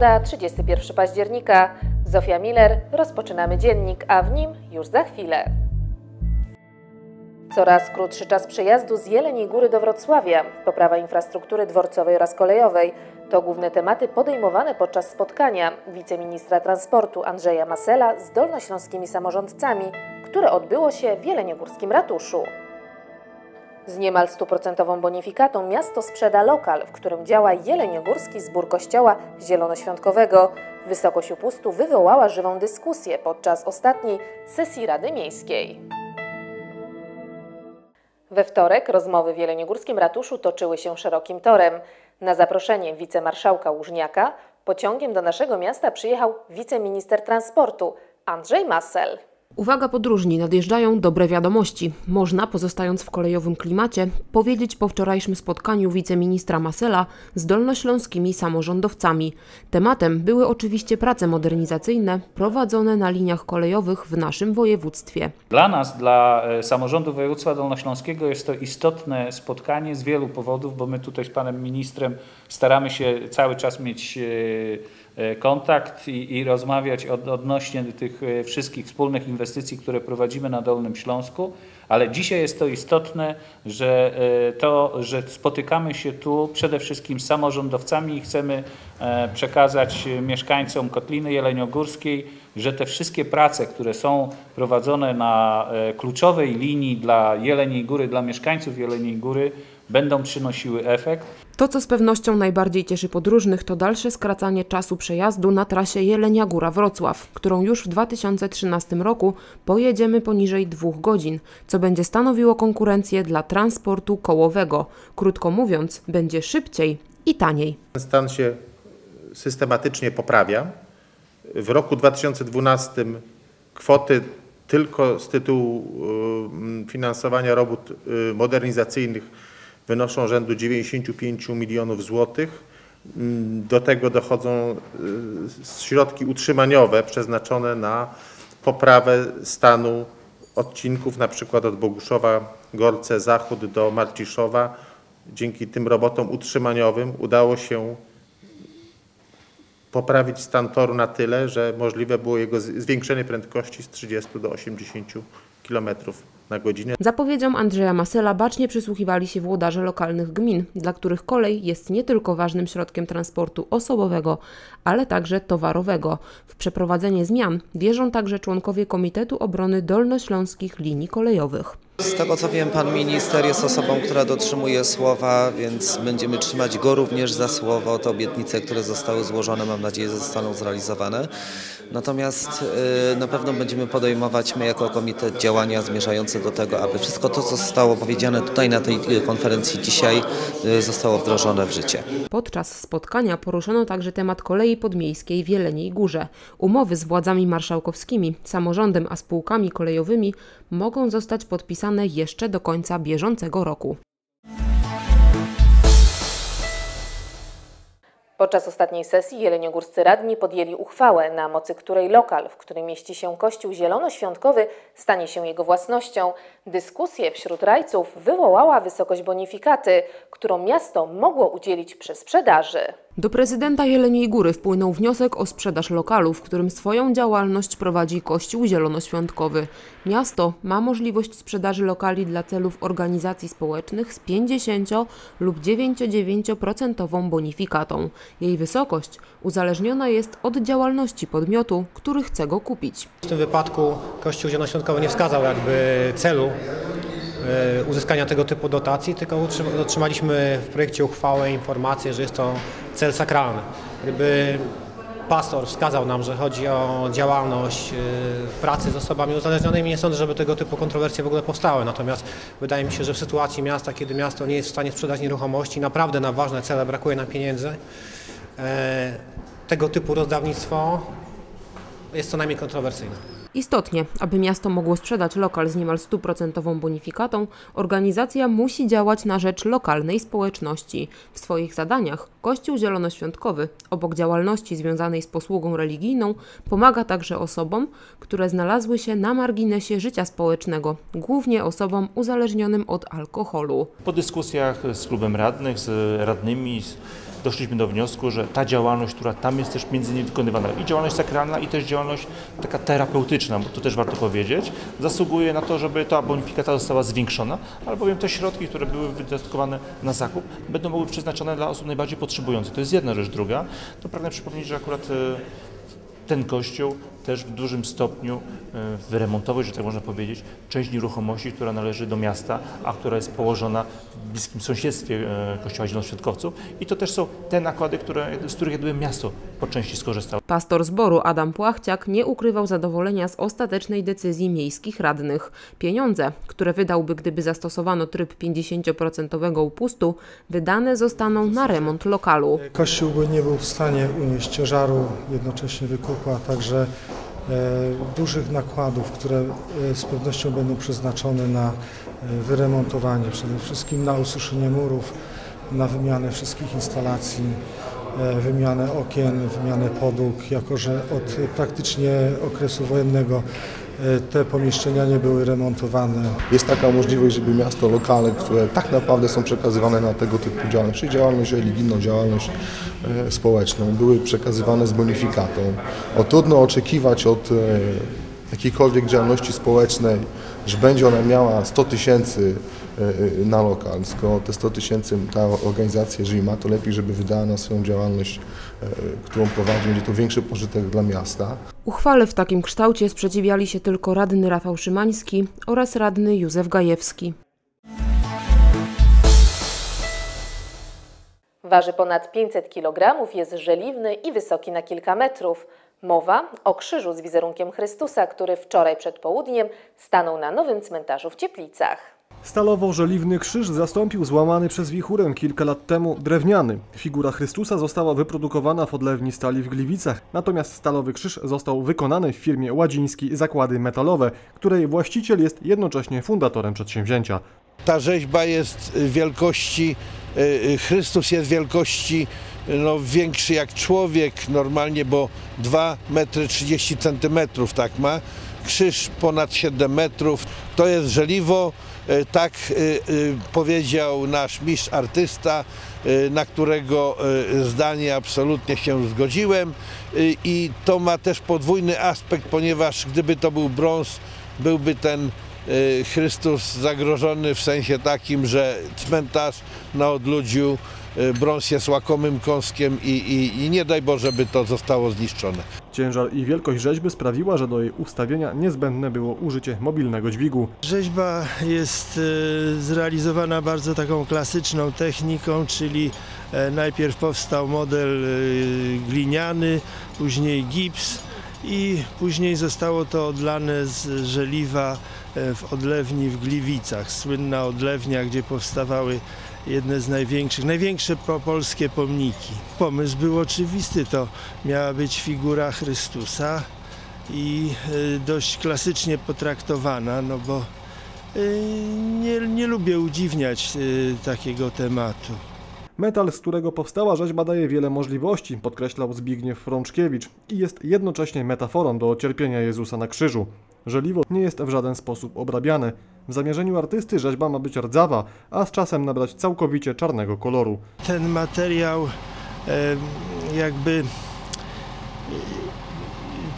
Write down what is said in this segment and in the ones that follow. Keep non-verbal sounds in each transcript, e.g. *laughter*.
Środa, 31 października. Zofia Miller, rozpoczynamy dziennik, a w nim już za chwilę. Coraz krótszy czas przejazdu z Jeleniej Góry do Wrocławia, poprawa infrastruktury dworcowej oraz kolejowej to główne tematy podejmowane podczas spotkania wiceministra transportu Andrzeja Masela z dolnośląskimi samorządcami, które odbyło się w Jeleniogórskim Ratuszu. Z niemal stuprocentową bonifikatą miasto sprzeda lokal, w którym działa Jeleniogórski Zbór Kościoła Zielonoświątkowego. Wysokość upustu wywołała żywą dyskusję podczas ostatniej sesji Rady Miejskiej. We wtorek rozmowy w Jeleniogórskim Ratuszu toczyły się szerokim torem. Na zaproszenie wicemarszałka Łużniaka pociągiem do naszego miasta przyjechał wiceminister transportu Andrzej Massel. Uwaga podróżni, nadjeżdżają dobre wiadomości. Można, pozostając w kolejowym klimacie, powiedzieć po wczorajszym spotkaniu wiceministra Masela z dolnośląskimi samorządowcami. Tematem były oczywiście prace modernizacyjne prowadzone na liniach kolejowych w naszym województwie. Dla nas, dla e, samorządu województwa dolnośląskiego jest to istotne spotkanie z wielu powodów, bo my tutaj z panem ministrem staramy się cały czas mieć e, kontakt i, i rozmawiać od, odnośnie tych wszystkich wspólnych inwestycji, które prowadzimy na Dolnym Śląsku, ale dzisiaj jest to istotne, że to, że spotykamy się tu przede wszystkim z samorządowcami i chcemy przekazać mieszkańcom Kotliny Jeleniogórskiej, że te wszystkie prace, które są prowadzone na kluczowej linii dla Jeleniej Góry, dla mieszkańców Jeleniej Góry, będą przynosiły efekt. To, co z pewnością najbardziej cieszy podróżnych, to dalsze skracanie czasu przejazdu na trasie Jelenia Góra-Wrocław, którą już w 2013 roku pojedziemy poniżej dwóch godzin, co będzie stanowiło konkurencję dla transportu kołowego. Krótko mówiąc, będzie szybciej i taniej. Stan się systematycznie poprawia. W roku 2012 kwoty tylko z tytułu y, finansowania robót y, modernizacyjnych wynoszą rzędu 95 milionów złotych. Mm, do tego dochodzą y, środki utrzymaniowe przeznaczone na poprawę stanu odcinków, na przykład od Boguszowa Gorce Zachód do Marciszowa. Dzięki tym robotom utrzymaniowym udało się poprawić stan toru na tyle, że możliwe było jego zwiększenie prędkości z 30 do 80 km na godzinę. Zapowiedziom Andrzeja Masela bacznie przysłuchiwali się włodarze lokalnych gmin, dla których kolej jest nie tylko ważnym środkiem transportu osobowego, ale także towarowego. W przeprowadzenie zmian wierzą także członkowie Komitetu Obrony Dolnośląskich Linii Kolejowych. Z tego co wiem, pan minister jest osobą, która dotrzymuje słowa, więc będziemy trzymać go również za słowo. Te obietnice, które zostały złożone, mam nadzieję, zostaną zrealizowane. Natomiast y, na pewno będziemy podejmować my jako komitet działania zmierzające do tego, aby wszystko to, co zostało powiedziane tutaj na tej y, konferencji dzisiaj, y, zostało wdrożone w życie. Podczas spotkania poruszono także temat kolei podmiejskiej w Jeleniej Górze. Umowy z władzami marszałkowskimi, samorządem a spółkami kolejowymi mogą zostać podpisane jeszcze do końca bieżącego roku. Podczas ostatniej sesji jeleniogórscy radni podjęli uchwałę, na mocy której lokal, w którym mieści się kościół zielonoświątkowy, stanie się jego własnością. Dyskusję wśród rajców wywołała wysokość bonifikaty, którą miasto mogło udzielić przy sprzedaży. Do prezydenta Jeleniej Góry wpłynął wniosek o sprzedaż lokalu, w którym swoją działalność prowadzi Kościół Zielonoświątkowy. Miasto ma możliwość sprzedaży lokali dla celów organizacji społecznych z 50 lub 99% bonifikatą. Jej wysokość uzależniona jest od działalności podmiotu, który chce go kupić. W tym wypadku Kościół Zielonoświątkowy nie wskazał jakby celu e, uzyskania tego typu dotacji, tylko otrzymaliśmy w projekcie uchwały informację, że jest to cel sakralny. Gdyby pastor wskazał nam, że chodzi o działalność y, pracy z osobami uzależnionymi, nie sądzę, żeby tego typu kontrowersje w ogóle powstały. Natomiast wydaje mi się, że w sytuacji miasta, kiedy miasto nie jest w stanie sprzedać nieruchomości, naprawdę na ważne cele brakuje nam pieniędzy, e, tego typu rozdawnictwo jest co najmniej kontrowersyjne. Istotnie, aby miasto mogło sprzedać lokal z niemal stuprocentową bonifikatą, organizacja musi działać na rzecz lokalnej społeczności. W swoich zadaniach Kościół Zielonoświątkowy, obok działalności związanej z posługą religijną, pomaga także osobom, które znalazły się na marginesie życia społecznego, głównie osobom uzależnionym od alkoholu. Po dyskusjach z klubem radnych, z radnymi, doszliśmy do wniosku, że ta działalność, która tam jest też między innymi wykonywana, i działalność sakralna, i też działalność taka terapeutyczna, bo to też warto powiedzieć, zasługuje na to, żeby ta bonifikata została zwiększona, albowiem te środki, które były wydatkowane na zakup, będą mogły przeznaczone dla osób najbardziej potrzebujących. To jest jedna rzecz. Druga, to pragnę przypomnieć, że akurat e, ten kościół też w dużym stopniu e, wyremontował, że tak można powiedzieć, część nieruchomości, która należy do miasta, a która jest położona w bliskim sąsiedztwie e, kościoła zielonoświątkowców. I to też są te nakłady, które, z których jakby miasto po części skorzystało. Pastor zboru Adam Płachciak nie ukrywał zadowolenia z ostatecznej decyzji miejskich radnych. Pieniądze, które wydałby, gdyby zastosowano tryb 50% upustu, wydane zostaną na remont lokalu. Kościół by nie był w stanie unieść ciężaru jednocześnie wykupu, a także dużych nakładów, które e, z pewnością będą przeznaczone na e, wyremontowanie, przede wszystkim na ususzenie murów, na wymianę wszystkich instalacji, e, wymianę okien, wymianę podłóg, jako że od praktycznie okresu wojennego e, te pomieszczenia nie były remontowane. Jest taka możliwość, żeby miasto lokale, które tak naprawdę są przekazywane na tego typu działalność, działalność religijną, działalność e, społeczną, były przekazywane z bonifikatą. O trudno oczekiwać od e, jakiejkolwiek działalności społecznej, że będzie ona miała 100 tysięcy e, na lokal, skoro te 100 tysięcy ta organizacja, jeżeli ma, to lepiej, żeby wydała na swoją działalność, e, którą prowadzi, będzie to większy pożytek dla miasta. Uchwale w takim kształcie sprzeciwiali się tylko radny Rafał Szymański oraz radny Józef Gajewski. Waży ponad 500 kg, jest żeliwny i wysoki na kilka metrów. Mowa o krzyżu z wizerunkiem Chrystusa, który wczoraj przed południem stanął na nowym cmentarzu w Cieplicach. Stalowo-żeliwny krzyż zastąpił złamany przez wichurę kilka lat temu drewniany. Figura Chrystusa została wyprodukowana w odlewni stali w Gliwicach, natomiast stalowy krzyż został wykonany w firmie Ładziński Zakłady Metalowe, której właściciel jest jednocześnie fundatorem przedsięwzięcia. Ta rzeźba jest wielkości, y, y, Chrystus jest wielkości no, większy jak człowiek normalnie, bo 2 metry 30 centymetrów tak ma. Krzyż ponad 7 metrów. To jest żeliwo, tak y, y, powiedział nasz mistrz artysta, na którego zdanie absolutnie się zgodziłem. I to ma też podwójny aspekt, ponieważ gdyby to był brąz, byłby ten Chrystus zagrożony w sensie takim, że cmentarz na odludziu, brąz jest łakomym kąskiem i, i, i nie daj Boże, by to zostało zniszczone. Ciężar i wielkość rzeźby sprawiła, że do jej ustawienia niezbędne było użycie mobilnego dźwigu. Rzeźba jest e, zrealizowana bardzo taką klasyczną techniką, czyli e, najpierw powstał model e, gliniany, później gips i później zostało to odlane z żeliwa e, w odlewni w Gliwicach. Słynna odlewnia, gdzie powstawały jedne z największych, największe po- polskie pomniki. Pomysł był oczywisty, to miała być figura Chrystusa i e, dość klasycznie potraktowana, no bo e, nie, nie lubię udziwniać e, takiego tematu. Metal, z którego powstała rzeźba daje wiele możliwości, podkreślał Zbigniew Frączkiewicz i jest jednocześnie metaforą do cierpienia Jezusa na krzyżu. Żeliwo nie jest w żaden sposób obrabiane. W zamierzeniu artysty rzeźba ma być rdzawa, a z czasem nabrać całkowicie czarnego koloru. Ten materiał jakby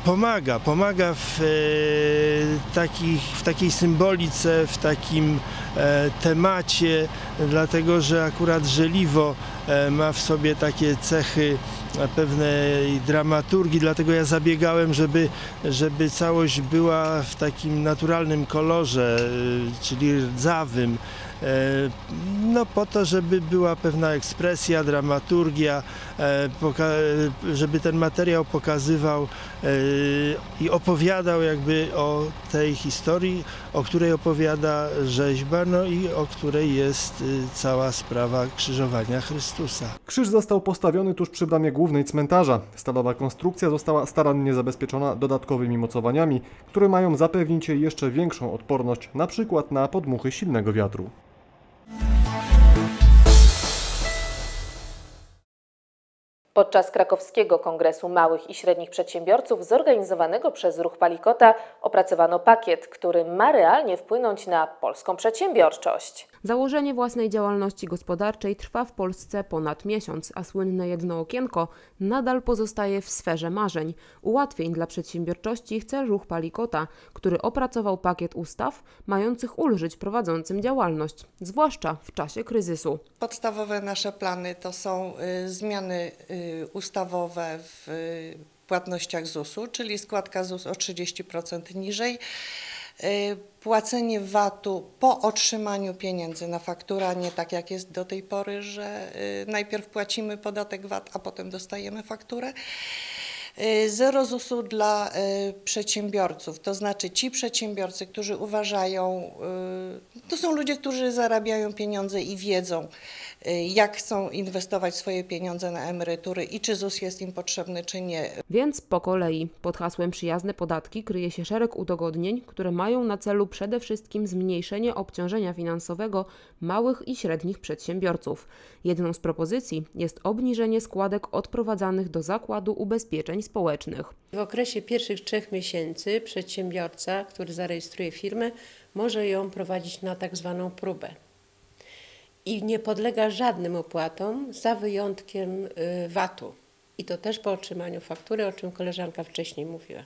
pomaga, pomaga w, e, takich, w takiej symbolice, w takim e, temacie, dlatego że akurat żeliwo e, ma w sobie takie cechy e, pewnej dramaturgii, dlatego ja zabiegałem, żeby, żeby całość była w takim naturalnym kolorze, e, czyli rdzawym. E, No po to, żeby była pewna ekspresja, dramaturgia, e, e, żeby ten materiał pokazywał i opowiadał jakby o tej historii, o której opowiada rzeźba, no i o której jest e, cała sprawa krzyżowania. Chrystusa. Krzyż został postawiony tuż przy bramie głównej cmentarza. Stalowa konstrukcja została starannie zabezpieczona dodatkowymi mocowaniami, które mają zapewnić jej jeszcze większą odporność, na przykład na podmuchy silnego wiatru. Podczas krakowskiego Kongresu Małych i Średnich Przedsiębiorców zorganizowanego przez Ruch Palikota opracowano pakiet, który ma realnie wpłynąć na polską przedsiębiorczość. Założenie własnej działalności gospodarczej trwa w Polsce ponad miesiąc, a słynne jedno okienko nadal pozostaje w sferze marzeń. Ułatwień dla przedsiębiorczości chce Ruch Palikota, który opracował pakiet ustaw mających ulżyć prowadzącym działalność, zwłaszcza w czasie kryzysu. Podstawowe nasze plany to są y, zmiany y, ustawowe w y, płatnościach ZUS-u, czyli składka ZUS o 30% niżej, płacenie VAT-u po otrzymaniu pieniędzy na fakturę, nie tak jak jest do tej pory, że y, najpierw płacimy podatek VAT, a potem dostajemy fakturę. Y, Zero ZUS-u dla y, przedsiębiorców, to znaczy ci przedsiębiorcy, którzy uważają, to są ludzie, którzy zarabiają pieniądze i wiedzą, jak chcą inwestować swoje pieniądze na emerytury i czy ZUS jest im potrzebny, czy nie. Więc po kolei, pod hasłem przyjazne podatki kryje się szereg udogodnień, które mają na celu przede wszystkim zmniejszenie obciążenia finansowego małych i średnich przedsiębiorców. Jedną z propozycji jest obniżenie składek odprowadzanych do Zakładu Ubezpieczeń Społecznych. W okresie pierwszych trzech miesięcy przedsiębiorca, który zarejestruje firmę, może ją prowadzić na tak zwaną próbę. I nie podlega żadnym opłatom za wyjątkiem y, VAT-u. I to też po otrzymaniu faktury, o czym koleżanka wcześniej mówiła.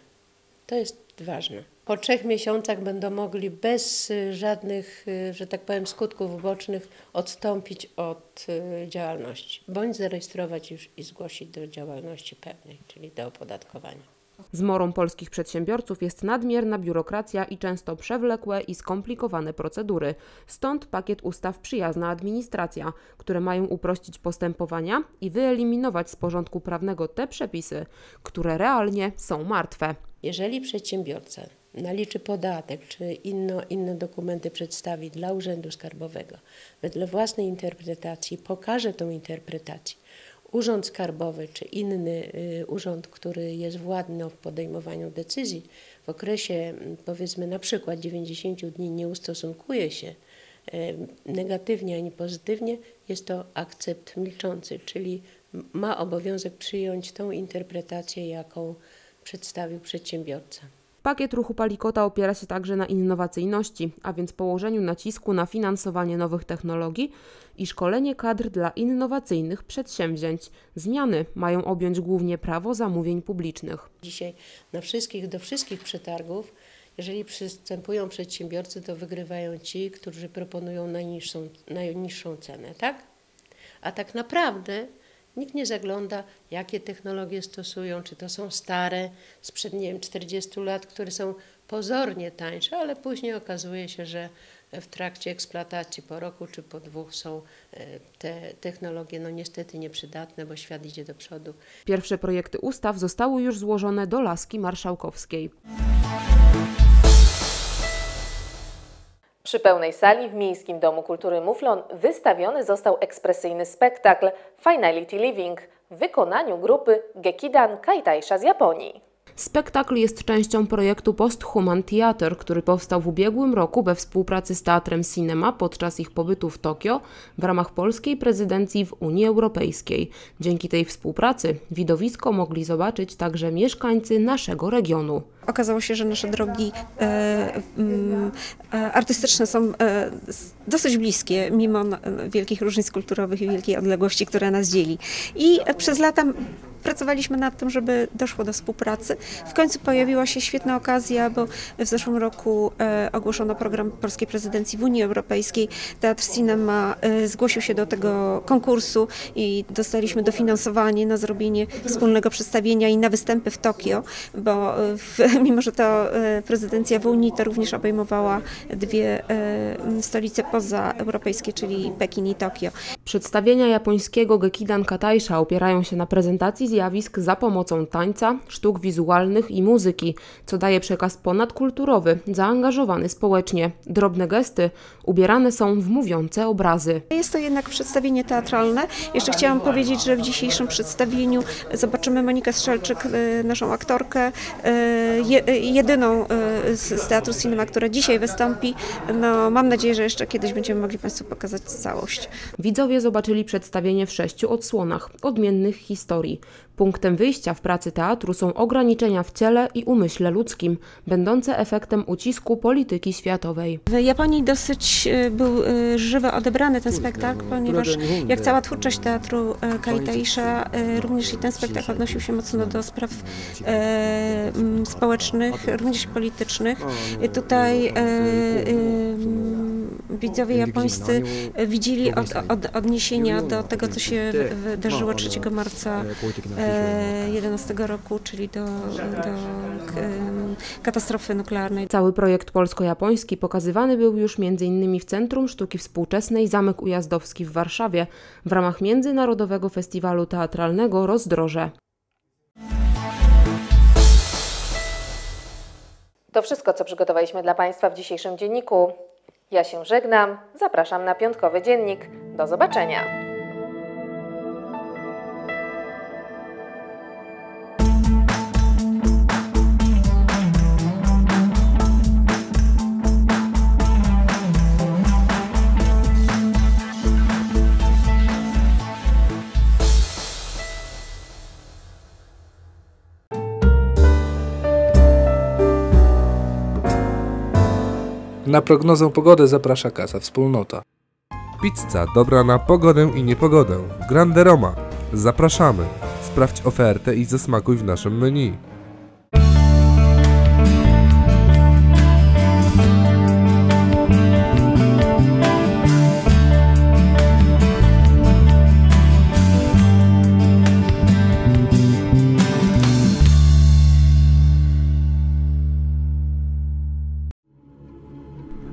To jest ważne. Po trzech miesiącach będą mogli bez y, żadnych, y, że tak powiem, skutków ubocznych odstąpić od działalności, bądź zarejestrować już i zgłosić do działalności pewnej, czyli do opodatkowania. Zmorą polskich przedsiębiorców jest nadmierna biurokracja i często przewlekłe i skomplikowane procedury. Stąd pakiet ustaw przyjazna administracja, które mają uprościć postępowania i wyeliminować z porządku prawnego te przepisy, które realnie są martwe. Jeżeli przedsiębiorca naliczy podatek czy inno, inne dokumenty przedstawi dla Urzędu Skarbowego wedle własnej interpretacji, pokaże tą interpretację, Urząd Skarbowy czy inny y, urząd, który jest władny w podejmowaniu decyzji, w okresie m, powiedzmy na przykład 90 dni nie ustosunkuje się y, negatywnie ani pozytywnie, jest to akcept milczący, czyli ma obowiązek przyjąć tą interpretację, jaką przedstawił przedsiębiorca. Pakiet ruchu Palikota opiera się także na innowacyjności, a więc położeniu nacisku na finansowanie nowych technologii i szkolenie kadr dla innowacyjnych przedsięwzięć. Zmiany mają objąć głównie prawo zamówień publicznych. Dzisiaj na wszystkich, do wszystkich przetargów, jeżeli przystępują przedsiębiorcy, to wygrywają ci, którzy proponują najniższą, najniższą cenę, tak? A tak naprawdę nikt nie zagląda, jakie technologie stosują, czy to są stare, sprzed nie wiem, 40 lat, które są pozornie tańsze, ale później okazuje się, że w trakcie eksploatacji po roku czy po dwóch są e, te technologie no niestety nieprzydatne, bo świat idzie do przodu. Pierwsze projekty ustaw zostały już złożone do laski marszałkowskiej. Przy pełnej sali w Miejskim Domu Kultury Muflon wystawiony został ekspresyjny spektakl Finality Living w wykonaniu grupy Gekidan Kaitaisha z Japonii. Spektakl jest częścią projektu Posthuman Theater, który powstał w ubiegłym roku we współpracy z Teatrem Cinema podczas ich pobytu w Tokio w ramach polskiej prezydencji w Unii Europejskiej. Dzięki tej współpracy widowisko mogli zobaczyć także mieszkańcy naszego regionu. Okazało się, że nasze drogi e, mm, e, artystyczne są e, dosyć bliskie, mimo n- wielkich różnic kulturowych i wielkiej odległości, która nas dzieli. I przez lata pracowaliśmy nad tym, żeby doszło do współpracy. W końcu pojawiła się świetna okazja, bo w zeszłym roku e, ogłoszono program polskiej prezydencji w Unii Europejskiej. Teatr Cinema e, zgłosił się do tego konkursu i dostaliśmy dofinansowanie na zrobienie wspólnego przedstawienia i na występy w Tokio, bo e, w, *laughs* mimo, że to prezydencja w Unii, to również obejmowała dwie stolice pozaeuropejskie, czyli Pekin i Tokio. Przedstawienia japońskiego Gekidan Kataisha opierają się na prezentacji z zjawisk za pomocą tańca, sztuk wizualnych i muzyki, co daje przekaz ponadkulturowy, zaangażowany społecznie. Drobne gesty ubierane są w mówiące obrazy. Jest to jednak przedstawienie teatralne. Jeszcze chciałam powiedzieć, że w dzisiejszym przedstawieniu zobaczymy Monikę Strzelczyk, y, naszą aktorkę, je- y, jedyną z z Teatru Cinema, która dzisiaj wystąpi. No, mam nadzieję, że jeszcze kiedyś będziemy mogli Państwu pokazać całość. Widzowie zobaczyli przedstawienie w sześciu odsłonach odmiennych historii. Punktem wyjścia w pracy teatru są ograniczenia w ciele i umyśle ludzkim, będące efektem ucisku polityki światowej. W Japonii dosyć y, był y, żywo odebrany ten spektakl, ponieważ jak cała twórczość teatru y, Kaitaisha, również i ten spektakl odnosił się mocno do spraw społecznych, również politycznych. Tutaj widzowie japońscy widzieli od, od, odniesienia do tego, co się wy- wydarzyło 3 marca e, 11 roku, czyli do, do katastrofy nuklearnej. Cały projekt polsko-japoński pokazywany był już m.in. w Centrum Sztuki Współczesnej Zamek Ujazdowski w Warszawie w ramach Międzynarodowego Festiwalu Teatralnego Rozdroże. To wszystko, co przygotowaliśmy dla Państwa w dzisiejszym dzienniku. Ja się żegnam, zapraszam na piątkowy dziennik. Do zobaczenia. Na prognozę pogody zaprasza Kasa Wspólnota. Pizza dobra na pogodę i niepogodę. Grande Roma. Zapraszamy. Sprawdź ofertę i zasmakuj w naszym menu.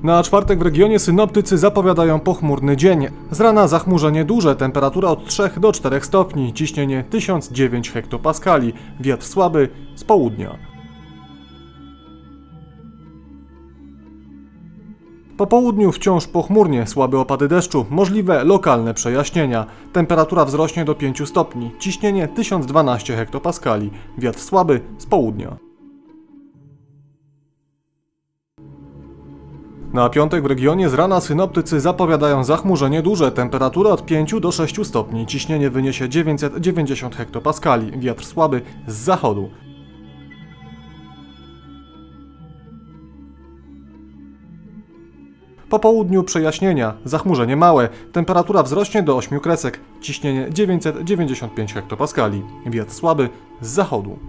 Na czwartek w regionie synoptycy zapowiadają pochmurny dzień. Z rana zachmurzenie duże, temperatura od 3 do 4 stopni, ciśnienie 1009 hektopaskali, wiatr słaby z południa. Po południu wciąż pochmurnie, słabe opady deszczu, możliwe lokalne przejaśnienia. Temperatura wzrośnie do 5 stopni, ciśnienie 1012 hektopaskali, wiatr słaby z południa. Na piątek w regionie z rana synoptycy zapowiadają zachmurzenie duże, temperatura od 5 do 6 stopni, ciśnienie wyniesie 990 hektopaskali, wiatr słaby z zachodu. Po południu przejaśnienia, zachmurzenie małe, temperatura wzrośnie do 8 kresek, ciśnienie 995 hektopaskali, wiatr słaby z zachodu.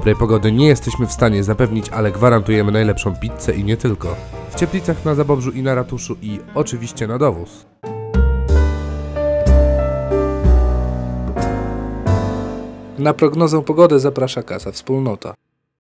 Dobrej pogody nie jesteśmy w stanie zapewnić, ale gwarantujemy najlepszą pizzę i nie tylko. W Cieplicach na Zabobrzu i na Ratuszu i oczywiście na dowóz. Na prognozę pogody zaprasza Kasa Wspólnota.